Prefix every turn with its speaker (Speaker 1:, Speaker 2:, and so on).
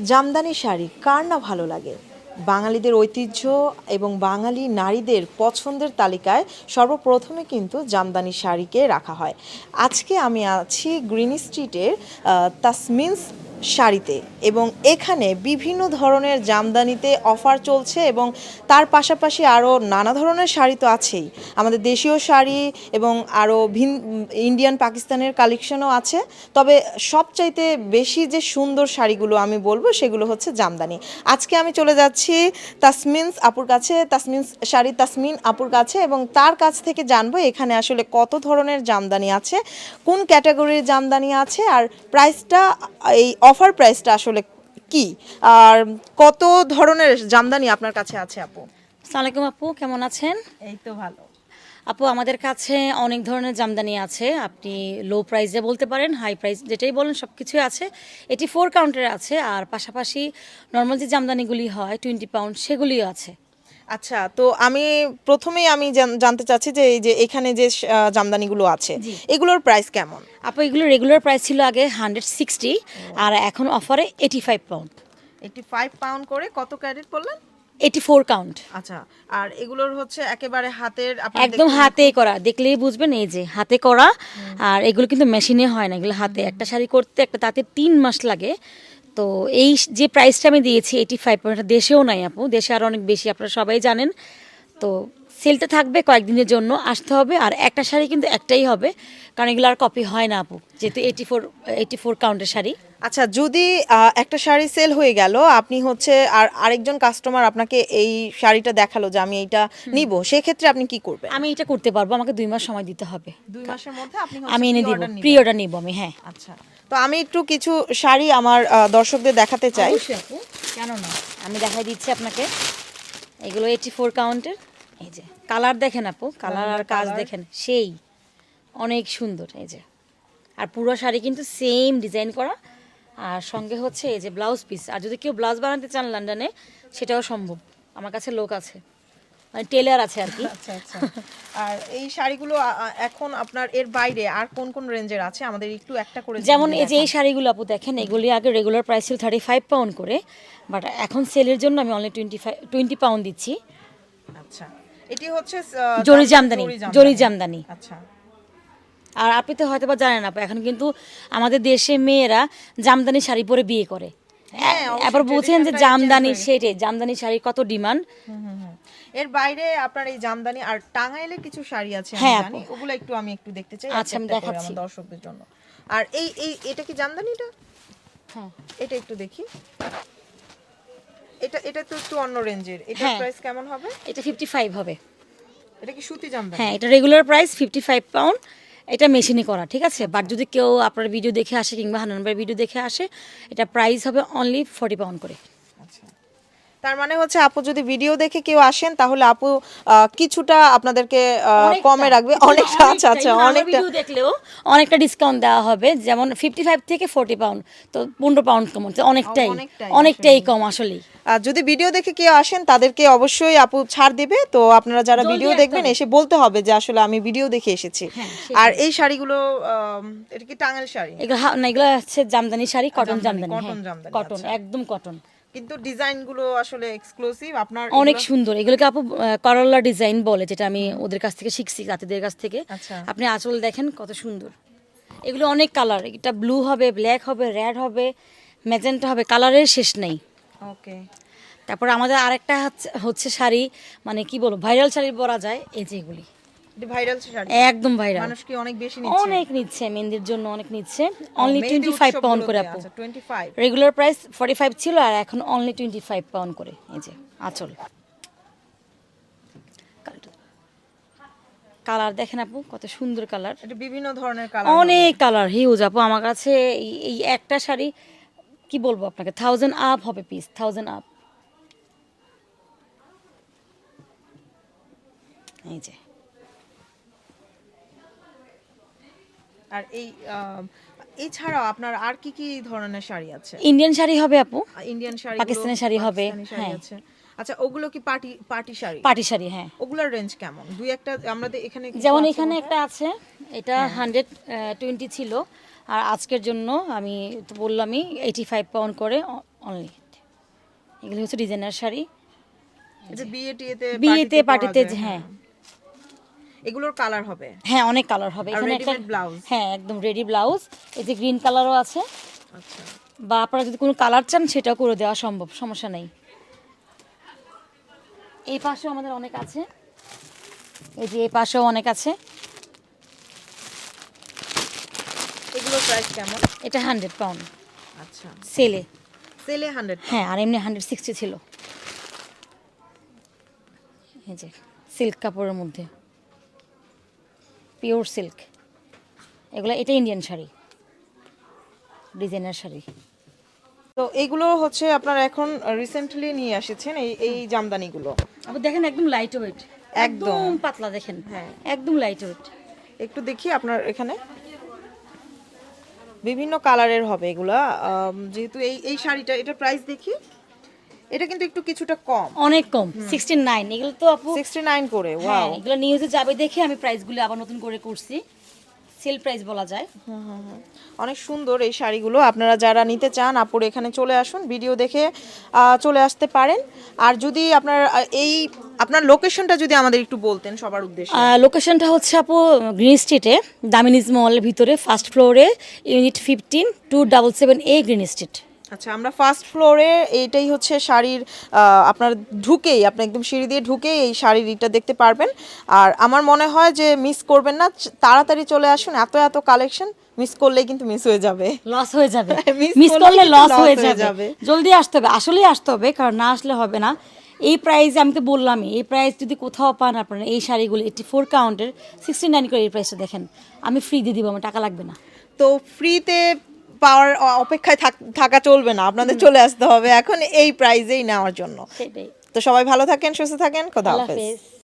Speaker 1: জামদানি শাড়ি, কার না ভালো লাগে? বাঙালিদের ঐতিহ্য এবং বাঙালি নারীদের পছন্দের তালিকায় সর্বপ্রথমে কিন্তু জামদানি শাড়িকে রাখা হয়। আজকে আমি আছি গ্রিন স্ট্রিটের তাসমিন্স শাড়িতে এবং এখানে বিভিন্ন ধরনের জামদানিতে অফার চলছে এবং তার পাশাপাশি আরও নানা ধরনের শাড়ি তো আছেই। আমাদের দেশীয় শাড়ি এবং আরও ভিন, ইন্ডিয়ান, পাকিস্তানের কালেকশনও আছে। তবে সবচাইতে বেশি যে সুন্দর শাড়িগুলো আমি বলব সেগুলো হচ্ছে জামদানি। আজকে আমি চলে যাচ্ছি তাসমিনস আপুর কাছে তাসমিনস শাড়ি তাসমিন আপুর কাছে এবং তার কাছ থেকে জানব এখানে আসলে কত ধরনের জামদানি আছে, কোন ক্যাটাগরির জামদানি আছে, আর প্রাইসটা এই অফার প্রাইসটা আসলে কি? আর কত ধরনের জামদানি আপনার কাছে আছে আপু?
Speaker 2: সালাইকুম আপু কেমন আছেন?
Speaker 1: এই তো ভালো।
Speaker 2: আপু আমাদের কাছে অনেক ধরনের জামদানি আছে। আপনি লো প্রাইসে বলতে পারেন হাই প্রাইস যেটাই বলেন সব কিছুই আছে। এটি ফোর কাউন্টারে আছে আর পাশাপাশি নর্মাল যে জামদানিগুলি হয় টোয়েন্টি পাউন্ড সেগুলিও আছে।
Speaker 1: আচ্ছা তো আমি প্রথমেই আমি জানতে চাচ্ছি যে এই যে এখানে যে জামদানিগুলো আছে এগুলোর প্রাইস কেমন?
Speaker 2: আপু এগুলো রেগুলার প্রাইস ছিল আগে হান্ড্রেড সিক্সটি আর এখন অফারে eighty five pound
Speaker 1: eighty five pound করে কত ক্যারেট বললেন
Speaker 2: এইটি ফোর কাউন্ট
Speaker 1: আচ্ছা আর এগুলোর হচ্ছে একেবারে হাতের আপনি
Speaker 2: একদম হাতে করা দেখলেই বুঝবেন এই যে হাতে করা। আর এগুলো কিন্তু মেশিনে হয় না এগুলো হাতে। একটা শাড়ি করতে একটা তাতে তিন মাস লাগে। তো এই যে প্রাইসটা আমি দিয়েছি এইটি ফাইভ পয়েন্ট দেশেও নাই আপু, দেশে আরও অনেক বেশি, আপনারা সবাই জানেন। তো সেলটা থাকবে কয়েকদিনের জন্য আসতে হবে। আর একটা শাড়ি কিন্তু একটাই হবে কারণ এগুলো আর কপি হয় না আপু যেহেতু এইটি ফোর এইটি ফোর কাউন্টের শাড়ি।
Speaker 1: আচ্ছা যদি একটা শাড়ি সেল হয়ে গেল আপনি হচ্ছে আর আরেকজন কাস্টমার আপনাকে এই শাড়িটা দেখাল যে আমি এইটা নিব সেক্ষেত্রে আপনি কি করবেন?
Speaker 2: আমি এটা করতে পারব আমাকে দুই মাস সময় দিতে হবে।
Speaker 1: দুই মাসের মধ্যে আপনি
Speaker 2: আমি এনে দিব প্রি অর্ডার নিব আমি হ্যাঁ।
Speaker 1: আচ্ছা তো আমি একটু কিছু শাড়ি আমার দর্শকদের দেখাতে চাই।
Speaker 2: কেন না? আমি দেখাই দিচ্ছি আপনাকে। এগুলো এইটি ফোর কাউন্টের এই যে কালার দেখেন আপু কালার আর কাজ দেখেন সেই অনেক সুন্দর এই যে। আর পুরো শাড়ি কিন্তু সেম ডিজাইন করা। আর সঙ্গে হচ্ছে এই যে ব্লাউজ পিস আর যদি কেউ ব্লাউজ বানাতে চান লন্ডনে সেটাও সম্ভব। আমার কাছে লোক আছে। মানে টেলার আছে আর কি।
Speaker 1: আচ্ছা আচ্ছা। আর এই শাড়িগুলো এখন আপনার এর বাইরে আর কোন কোন রেঞ্জের আছে? আমাদের একটু একটা করে
Speaker 2: যেমন এই যে এই শাড়িগুলো আপু দেখেন এগুলি আগে রেগুলার প্রাইস ছিল থার্টি ফাইভ পাউন্ড করে বাট এখন সেলের জন্য আমি only twenty five twenty pound দিচ্ছি।
Speaker 1: আচ্ছা। এটি হচ্ছে
Speaker 2: জরি জামদানি জরি জামদানি।
Speaker 1: আচ্ছা।
Speaker 2: আর আপনি তো হয়তো বা জানেন আপু এখন কিন্তু আমাদের দেশে মেয়েরা জামদানি শাড়ি পরে বিয়ে করে।
Speaker 1: হ্যাঁ,
Speaker 2: এবার বলছেন যে জামদানি সেটাই জামদানি শাড়ি কত ডিমান্ড?
Speaker 1: হুম, হুম, হুম। এর বাইরে আপনার এই জামদানি আর টাঙ্গাইলে কিছু শাড়ি আছে
Speaker 2: হ্যাঁ,
Speaker 1: জানি ওগুলো একটু আমি একটু দেখতে চাই
Speaker 2: আচ্ছা, আমি দেখাচ্ছি।
Speaker 1: দর্শকদের জন্য। আর এই এই এটা কি জামদানিটা?
Speaker 2: হ্যাঁ।
Speaker 1: এটা একটু দেখি। এটা এটা তো একটু অন্য রেঞ্জের
Speaker 2: হ্যাঁ।
Speaker 1: প্রাইস কেমন হবে?
Speaker 2: এটা ফিফটি ফাইভ হবে।
Speaker 1: এটা কি সুতি জামদানি?
Speaker 2: হ্যাঁ এটা regular price fifty five pound এটা মেশিনে করা ঠিক আছে? বাট যদি কেউ আপনার ভিডিও দেখে আসে কিংবা হানানবার ভিডিও দেখে আসে এটা প্রাইস হবে অনলি ফর্টি পাউন্ড করে।
Speaker 1: আচ্ছা। তার মানে হচ্ছে আপু যদি ভিডিও দেখে কেউ আসেন তাহলে আপু কিছুটা আপনাদেরকে কমে রাখবে। অনেকটা আচ্ছা আচ্ছা অনেকটা।
Speaker 2: ভিডিও দেখলেও অনেকটা ডিসকাউন্ট দেওয়া হবে। যেমন ফিফটি ফাইভ থেকে ফোর্টি পাউন্ড তো পনেরো পাউন্ড কম হচ্ছে। অনেকটাই
Speaker 1: অনেকটাই
Speaker 2: অনেকটাই কম আসলেই।
Speaker 1: আর যদি ভিডিও দেখে কেউ আসেন তাদেরকে অবশ্যই আপু ছাড় দিবে। তো আপনারা যারা ভিডিও দেখবেন এসে বলতে হবে যে আসলে আমি ভিডিও দেখে এসেছি।
Speaker 2: হ্যাঁ,
Speaker 1: আর এই শাড়িগুলো এটা কি টাঙ্গাইল শাড়ি?
Speaker 2: এগুলো না এগুলো হচ্ছে জামদানি শাড়ি কটন
Speaker 1: জামদানি,
Speaker 2: হ্যাঁ
Speaker 1: জামদানি,
Speaker 2: কটন
Speaker 1: আচ্ছা।
Speaker 2: একদম কটন
Speaker 1: কিন্তু ডিজাইনগুলো আসলে এক্সক্লুসিভ আপনার
Speaker 2: অনেক সুন্দর। এগুলোকে আপু করলা ডিজাইন বলে যেটা আমি ওদের কাছ থেকে শিখছি জাতিদের কাছ থেকে।
Speaker 1: আচ্ছা।
Speaker 2: আপনি আঁচল দেখেন কত সুন্দর। এগুলো অনেক কালার এটা ব্লু হবে ব্ল্যাক হবে রেড হবে ম্যাজেন্টা হবে কালারের শেষ নেই।
Speaker 1: ওকে।
Speaker 2: তারপর আমাদের আরেকটা হচ্ছে- হচ্ছে শাড়ি মানে কি বলব ভাইরাল শাড়ি পরা যায় এই যে এগুলি।
Speaker 1: ভাইরাল শাড়ি?
Speaker 2: একদম ভাইরাল।
Speaker 1: মানুষ কি অনেক বেশি নিচ্ছে?
Speaker 2: অনেক নিচ্ছে মেহেন্দির জন্য অনেক নিচ্ছে। অনলি টোয়েন্টি ফাইভ পাউন্ড করে আপু।
Speaker 1: 25
Speaker 2: রেগুলার প্রাইস ফর্টি ফাইভ ছিল আর এখন অনলি টোয়েন্টি ফাইভ পাউন্ড করে এই যে আঁচল। কালার দেখেন আপু কত সুন্দর কালার
Speaker 1: এটা বিভিন্ন ধরনের কালার
Speaker 2: অনেক কালার হিউজ আপু আমার কাছে এই একটা শাড়ি কি বলব আপনাকে? থাউজেন্ড আপ হবে পিস থাউজেন্ড আপ এই যে।
Speaker 1: আর এই এছাড়াও আপনার আর কি কি ধরনের শাড়ি আছে?
Speaker 2: ইন্ডিয়ান শাড়ি হবে আপু।
Speaker 1: ইন্ডিয়ান শাড়ি
Speaker 2: পাকিস্তানি শাড়ি হবে, হ্যাঁ।
Speaker 1: আছে। আচ্ছা ওগুলো কি পার্টি পার্টি শাড়ি?
Speaker 2: পাটি শাড়ি হ্যাঁ।
Speaker 1: ওগুলোর রেঞ্জ কেমন? দুই একটা আমাদের এখানে
Speaker 2: যেমন এখানে একটা আছে এটা হান্ড্রেড টোয়েন্টি ছিল। আর আজকের জন্য আমি তো বললামই এইটি ফাইভ পাউন্ড করে অনলি এগুলো হচ্ছে ডিজাইনার শাড়ি। বিয়েতে পার্টিতে হ্যাঁ।
Speaker 1: এগুলোর কালার হবে?
Speaker 2: হ্যাঁ অনেক কালার হবে। এখানে একটা
Speaker 1: blouse?
Speaker 2: হ্যাঁ একদম রেডি ব্লাউজ এই যে গ্রিন কালারও আছে।
Speaker 1: আচ্ছা।
Speaker 2: বা আপনারা যদি কোনো কালার চান সেটাও করে দেওয়া সম্ভব সমস্যা নেই। এই পাশেও আমাদের অনেক আছে। এই যে এই পাশেও অনেক আছে
Speaker 1: এগুলোর প্রাইস কেমন?
Speaker 2: এটা হান্ড্রেড পাউন্ড
Speaker 1: আচ্ছা।
Speaker 2: সেলে
Speaker 1: সেলে হান্ড্রেড
Speaker 2: হ্যাঁ আর এমনি হান্ড্রেড সিক্সটি ছিল। এই যে সিল্ক কাপড়ের মধ্যে। পিওর সিল্ক এগুলো এটা ইন্ডিয়ান শাড়ি। ডিজাইনার শাড়ি।
Speaker 1: তো এগুলো হচ্ছে আপনারা এখন রিসেন্টলি নিয়ে এসেছেন এই এই জামদানিগুলো।
Speaker 2: আবার দেখেন একদম লাইট ওয়েট
Speaker 1: একদম।
Speaker 2: একদম পাতলা দেখেন।
Speaker 1: হ্যাঁ।
Speaker 2: একদম লাইট ওয়েট
Speaker 1: একটু দেখি আপনার এখানে। বিভিন্ন কালারের হবে এগুলা। যেহেতু এই এই শাড়িটা এটা প্রাইস দেখি এটা কিন্তু একটু কিছুটা কম।
Speaker 2: অনেক কম সিক্সটি নাইন এগুলো তো আপু
Speaker 1: সিক্সটি নাইন করে
Speaker 2: হ্যাঁ
Speaker 1: ওয়াও
Speaker 2: এগুলো নিউজে যাবে দেখে আমি প্রাইসগুলো আবার নতুন করে করছি। সেল প্রাইস বলা যায়।
Speaker 1: অনেক সুন্দর এই শাড়িগুলো। আপনারা যারা নিতে চান আপুর এখানে চলে আসুন ভিডিও দেখে চলে আসতে পারেন। আর যদি আপনার এই আপনার লোকেশনটা যদি আমাদের একটু বলতেন সবার উদ্দেশ্যে।
Speaker 2: লোকেশনটা হচ্ছে আপু গ্রিন স্ট্রিটে দামিনিজ মলের ভিতরে ফার্স্ট ফ্লোরে unit fifteen two double seven A green street
Speaker 1: আচ্ছা আমরা ফার্স্ট ফ্লোরে এইটাই হচ্ছে শাড়ির আপনার ঢুকেই আপনি একদম সিঁড়ি দিয়ে ঢুকেই এই শাড়ির ইটা দেখতে পারবেন। আর আমার মনে হয় যে মিস করবেন না তাড়াতাড়ি চলে আসুন এত এত কালেকশন মিস করলে কিন্তু মিস হয়ে যাবে।
Speaker 2: লস হয়ে যাবে। মিস
Speaker 1: করলে
Speaker 2: লস হয়ে যাবে।
Speaker 1: যাবে।
Speaker 2: জলদি আসতে হবে আসলেই আসতে হবে কারণ না আসলে হবে না। এই প্রাইসে আমি তো বললামই এই প্রাইস যদি কোথাও পান আপনারা এই শাড়িগুলো এইটি ফোর কাউন্টের সিক্সটি নাইন করে এই প্রাইসটা দেখেন। আমি ফ্রি দিয়ে দিব আমার টাকা লাগবে না।
Speaker 1: তো ফ্রিতে পাওয়ার অপেক্ষায় থাক- চলবে না। আপনাদের চলে আসতে হবে। এখন এই প্রাইজেই নেওয়ার জন্য।
Speaker 2: সেটাই।
Speaker 1: তো সবাই ভালো থাকেন সুস্থ থাকেন। খোদা
Speaker 2: হাফেজ।